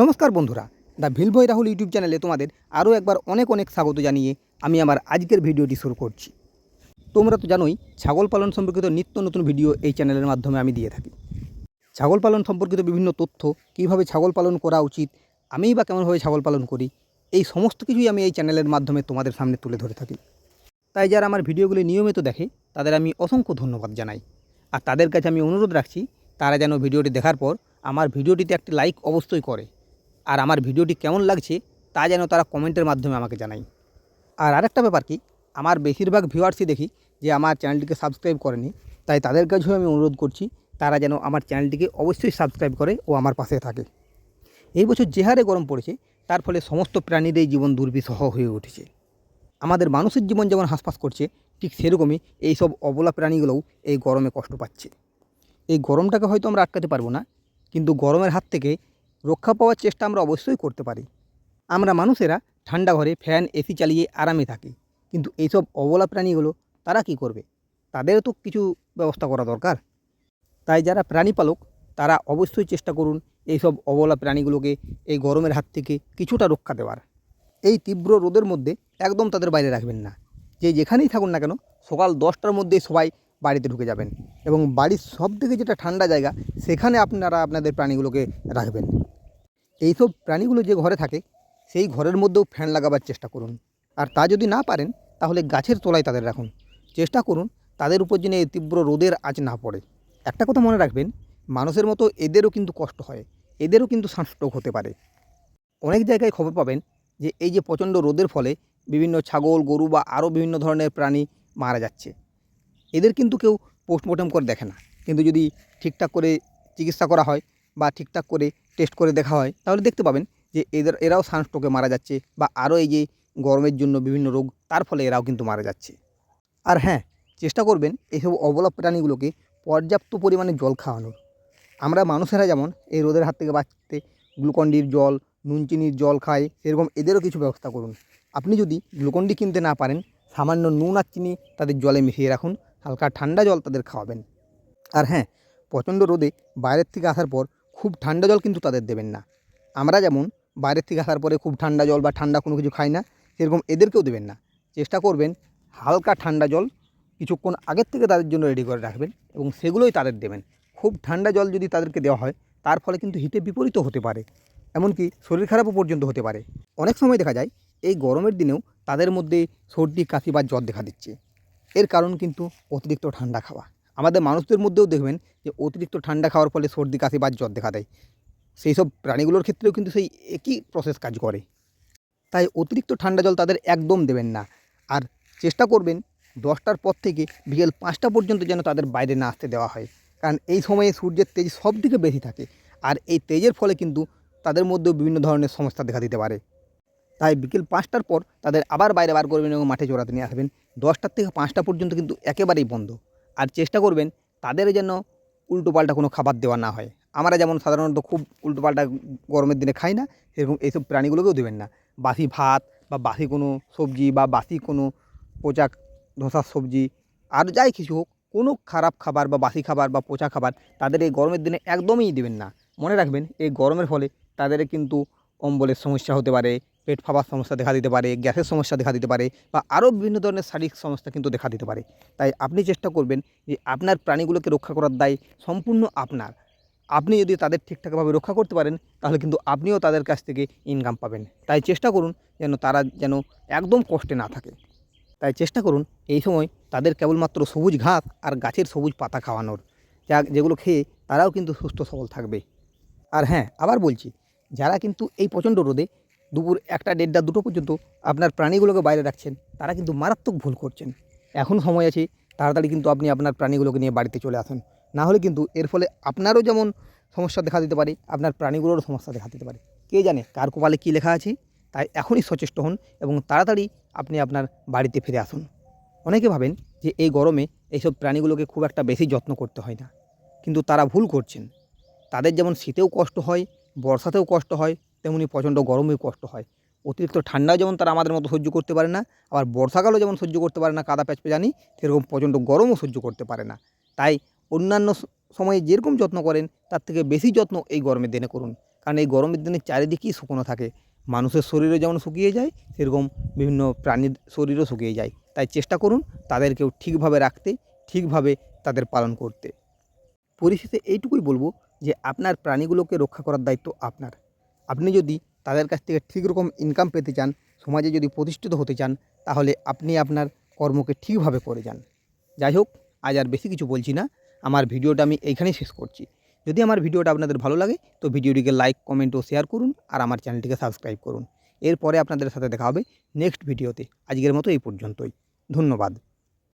নমস্কার বন্ধুরা, the ভিলভয় Rahul YouTube চ্যানেলে তোমাদের আরও একবার অনেক অনেক স্বাগত জানিয়ে আমি আমার আজকের ভিডিওটি শুরু করছি। তোমরা তো জানোই, ছাগল পালন সম্পর্কিত নিত্য নতুন ভিডিও এই চ্যানেলের মাধ্যমে আমি দিয়ে থাকি। ছাগল পালন সম্পর্কিত বিভিন্ন তথ্য, কীভাবে ছাগল পালন করা উচিত, আমিই বা কেমনভাবে ছাগল পালন করি, এই সমস্ত কিছুই আমি এই চ্যানেলের মাধ্যমে তোমাদের সামনে তুলে ধরে থাকি। তাই যারা আমার ভিডিওগুলি নিয়মিত দেখে, তাদের আমি অসংখ্য ধন্যবাদ জানাই। আর তাদের কাছে আমি অনুরোধ রাখছি, তারা যেন ভিডিওটি দেখার পর আমার ভিডিওটিতে একটি লাইক অবশ্যই করে। আর আমার ভিডিওটি কেমন লাগছে তা যেন তারা কমেন্টের মাধ্যমে আমাকে জানায় আর আরেকটা ব্যাপার কি, আমার বেশিরভাগ ভিউয়ার্সই দেখি যে আমার চ্যানেলটিকে সাবস্ক্রাইব করেনি, তাই তাদের কাছেও আমি অনুরোধ করছি তারা যেন আমার চ্যানেলটিকে অবশ্যই সাবস্ক্রাইব করে ও আমার পাশে থাকে। এই বছর যে হারে গরম পড়েছে, তার ফলে সমস্ত প্রাণীরই জীবন দুর্বিষহ হয়ে উঠেছে। আমাদের মানুষের জীবন যেমন হাসপাস করছে, ঠিক সেরকমই এই সব অবলা প্রাণীগুলোও এই গরমে কষ্ট পাচ্ছে। এই গরমটাকে হয়তো আমরা আটকাতে পারব না, কিন্তু গরমের হাত থেকে রক্ষা পাওয়ার চেষ্টা আমরা অবশ্যই করতে পারি। আমরা মানুষেরা ঠান্ডা ঘরে ফ্যান, এসি চালিয়ে আরামে থাকি। কিন্তু এইসব অবলা প্রাণীগুলো তারা কি করবে? তাদেরও তো কিছু ব্যবস্থা করা দরকার। তাই যারা প্রাণী পালক তারা অবশ্যই চেষ্টা করুন এইসব অবলা প্রাণীগুলোকে এই গরমের হাত থেকে কিছুটা রক্ষা দেওয়ার। এই তীব্র রোদের মধ্যে একদম তাদের বাইরে রাখবেন না। যে যেখানেই থাকুন না কেন, সকাল দশটার মধ্যেই সবাই বাড়িতে ঢুকে যাবেন। এবং বাড়ির সব থেকে যেটা ঠান্ডা জায়গা, সেখানে আপনারা আপনাদের প্রাণীগুলোকে রাখবেন। এইসব প্রাণীগুলো যে ঘরে থাকে, সেই ঘরের মধ্যেও ফ্যান লাগাবার চেষ্টা করুন। আর তা যদি না পারেন, তাহলে গাছের তলায় তাদের রাখুন। চেষ্টা করুন তাদের উপর যেন এই তীব্র রোদের আঁচ না পড়ে। একটা কথা মনে রাখবেন, মানুষের মতো এদেরও কিন্তু কষ্ট হয়, এদেরও কিন্তু সানস্ট্রোক হতে পারে। অনেক জায়গায় খবর পাবেন যে, এই যে প্রচণ্ড রোদের ফলে বিভিন্ন ছাগল, গরু বা আরও বিভিন্ন ধরনের প্রাণী মারা যাচ্ছে। এদের কিন্তু কেউ পোস্টমর্টম করে দেখে না। কিন্তু যদি ঠিকঠাক করে চিকিৎসা করা হয় বা ঠিকঠাক করে টেস্ট করে দেখা হয়, তাহলে দেখতে পাবেন যে এদের, এরাও সানস্ট্রোকে মারা যাচ্ছে বা আরও এই যে গরমের জন্য বিভিন্ন রোগ, তার ফলে এরাও কিন্তু মারা যাচ্ছে। আর হ্যাঁ চেষ্টা করবেন এইসব অবলা প্রাণীগুলোকে পর্যাপ্ত পরিমাণে জল খাওয়ানোর। আমরা মানুষেরা যেমন এই রোদের হাত থেকে বাঁচতে গ্লুকন্ডির জল নুন চিনির জল খায় সেরকম এদেরও কিছু ব্যবস্থা করুন। আপনি যদি গ্লুকন্ডি কিনতে না পারেন, সামান্য নুন আর চিনি তাদের জলে মিশিয়ে রাখুন, হালকা ঠান্ডা জল তাদের খাওয়াবেন। আর হ্যাঁ প্রচণ্ড রোদে বাইরের থেকে আসার পর খুব ঠান্ডা জল কিন্তু তাদের দেবেন না। আমরা যেমন বাইরের থেকে আসার পরে খুব ঠান্ডা জল বা ঠান্ডা কোনো কিছু খাই না, সেরকম এদেরকেও দেবেন না। চেষ্টা করবেন হালকা ঠান্ডা জল কিছুক্ষণ আগের থেকে তাদের জন্য রেডি করে রাখবেন এবং সেগুলোই তাদের দেবেন। খুব ঠান্ডা জল যদি তাদেরকে দেওয়া হয়, তার ফলে কিন্তু হিতে বিপরীত হতে পারে, এমনকি শরীর খারাপও পর্যন্ত হতে পারে। অনেক সময় দেখা যায়, এই গরমের দিনেও তাদের মধ্যে সর্দি, কাশি বা জ্বর দেখা দিচ্ছে। এর কারণ কিন্তু অতিরিক্ত ঠান্ডা খাওয়া। আমাদের মানুষদের মধ্যেও দেখবেন যে অতিরিক্ত ঠান্ডা খাওয়ার ফলে সর্দি, কাশি বা জ্বর দেখা দেয়। সেই সব প্রাণীগুলোর ক্ষেত্রেও কিন্তু সেই একই প্রসেস কাজ করে। তাই অতিরিক্ত ঠান্ডা জল তাদের একদম দেবেন না। আর চেষ্টা করবেন দশটার পর থেকে বিকেল পাঁচটা পর্যন্ত যেন তাদের বাইরে না আসতে দেওয়া হয়। কারণ এই সময়ে সূর্যের তেজ সব থেকে বেশি থাকে। আর এই তেজের ফলে কিন্তু তাদের মধ্যেও বিভিন্ন ধরনের সমস্যা দেখা দিতে পারে। তাই বিকেল পাঁচটার পর তাদের আবার বাইরে বার করবেন এবং মাঠে চড়াতে নিয়ে আসবেন। দশটার থেকে পাঁচটা পর্যন্ত কিন্তু একেবারেই বন্ধ। আর চেষ্টা করবেন তাদের যেন উল্টোপাল্টা কোনো খাবার দেওয়া না হয়। আমরা যেমন সাধারণত খুব উল্টোপাল্টা গরমের দিনে খাই না, সেরকম এইসব প্রাণীগুলোকেও দেবেন না। বাসি ভাত বা বাসি কোনো সবজি বা বাসি কোনো পচা ধোসার সবজি আর যাই কিছু হোক, কোনো খারাপ খাবার বা বাসি খাবার বা পচা খাবার তাদের এই গরমের দিনে একদমই দেবেন না। মনে রাখবেন এই গরমের ফলে তাদের কিন্তু অম্বলের সমস্যা হতে পারে পেট ফাঁপার সমস্যা দেখা দিতে পারে, গ্যাসের সমস্যা দেখা দিতে পারে বা আরও বিভিন্ন ধরনের শারীরিক সমস্যা কিন্তু দেখা দিতে পারে। তাই আপনি চেষ্টা করবেন যে আপনার প্রাণীগুলোকে রক্ষা করার দায় সম্পূর্ণ আপনার। আপনি যদি তাদের ঠিকঠাকভাবে রক্ষা করতে পারেন, তাহলে কিন্তু আপনিও তাদের কাছ থেকে ইনকাম পাবেন। তাই চেষ্টা করুন যেন তারা যেন একদম কষ্টে না থাকে। তাই চেষ্টা করুন এই সময় তাদের কেবলমাত্র সবুজ ঘাস আর গাছের সবুজ পাতা খাওয়ানোর। যা যেগুলো খেয়ে তারাও কিন্তু সুস্থ সবল থাকবে। আর হ্যাঁ আবার বলছি, যারা কিন্তু এই প্রচণ্ড রোদে দুপুর একটা দেড়টা দুটো পর্যন্ত আপনার প্রাণীগুলোকে বাইরে রাখছেন, তারা কিন্তু মারাত্মক ভুল করছেন। এখন সময় আছে, তাড়াতাড়ি কিন্তু আপনি আপনার প্রাণীগুলোকে নিয়ে বাড়িতে চলে আসুন। না হলে কিন্তু এর ফলে আপনারও যেমন সমস্যা দেখা দিতে পারে, আপনার প্রাণীগুলোরও সমস্যা দেখা দিতে পারে। কে জানে কার কপালে কী লেখা আছে? তাই এখনই সচেষ্ট হন এবং তাড়াতাড়ি আপনি আপনার বাড়িতে ফিরে আসুন। অনেকে ভাবেন যে এই গরমে এইসব প্রাণীগুলোকে খুব একটা বেশি যত্ন করতে হয় না। কিন্তু তারা ভুল করছেন। তাদের যেমন শীতেও কষ্ট হয়, বর্ষাতেও কষ্ট হয় তেমনি প্রচণ্ড গরমে কষ্ট হয়। অতিরিক্ত ঠান্ডাও যেমন তারা আমাদের মতো সহ্য করতে পারে না, আবার বর্ষাকালও যেমন সহ্য করতে পারে না, কাদা প্যাচ জানি, সেরকম প্রচণ্ড গরমও সহ্য করতে পারে না। তাই অন্যান্য সময়ে যেরকম যত্ন করেন, তার থেকে বেশি যত্ন এই গরমের দিনে করুন। কারণ এই গরমের দিনে চারিদিকেই শুকনো থাকে। মানুষের শরীরও যেমন শুকিয়ে যায়, সেরকম বিভিন্ন প্রাণীর শরীরও শুকিয়ে যায়। তাই চেষ্টা করুন তাদেরকেও ঠিকভাবে রাখতে, ঠিকভাবে তাদের পালন করতে। পরিশেষে এইটুকুই বলব যে, আপনার প্রাণীগুলোকে রক্ষা করার দায়িত্ব আপনার। আপনি যদি তাদের কাছ থেকে ঠিক রকম ইনকাম পেতে চান, সমাজে যদি প্রতিষ্ঠিত হতে চান, তাহলে আপনি আপনার কর্মকে ঠিকভাবে করে যান। যাই হোক, আজ আর বেশি কিছু বলছি না। আমার ভিডিওটা আমি এইখানেই শেষ করছি। যদি আমার ভিডিওটা আপনাদের ভালো লাগে, তো ভিডিওটিকে লাইক কমেন্ট ও শেয়ার করুন আর আমার চ্যানেলটিকে সাবস্ক্রাইব করুন। এরপরে আপনাদের সাথে দেখা হবে নেক্সট ভিডিওতে। আজকের মতো এই পর্যন্তই। ধন্যবাদ।